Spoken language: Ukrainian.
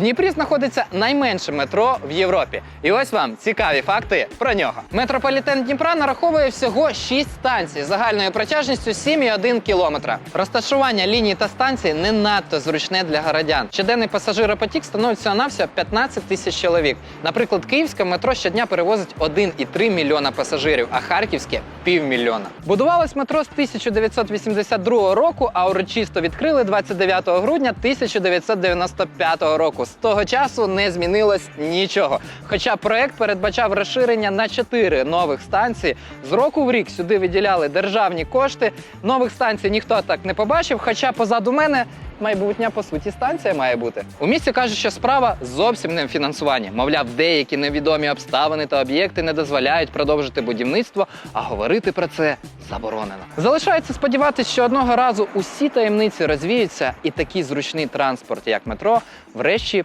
Дніпрі знаходиться найменше метро в Європі. І ось вам цікаві факти про нього. Метрополітен Дніпра нараховує всього 6 станцій загальною протяжністю 7,1 кілометра. Розташування ліній та станцій не надто зручне для городян. Щоденний пасажиропотік становить всього навсього 15 тисяч чоловік. Наприклад, київське метро щодня перевозить 1,3 мільйона пасажирів, а харківське півмільйона. Будувалось метро з 1982 року, а урочисто відкрили 29 грудня 1995 року. З того часу не змінилось нічого. Хоча проект передбачав розширення на 4 нових станції. З року в рік сюди виділяли державні кошти. Нових станцій ніхто так не побачив. Хоча позаду мене майбутня по суті станція має бути. У місті кажуть, що справа зовсім не в фінансуванні. Мовляв, деякі невідомі обставини та об'єкти не дозволяють продовжити будівництво, а говорити про це заборонено. Залишається сподіватися, що одного разу усі таємниці розвіються, і такий зручний транспорт, як метро, врешті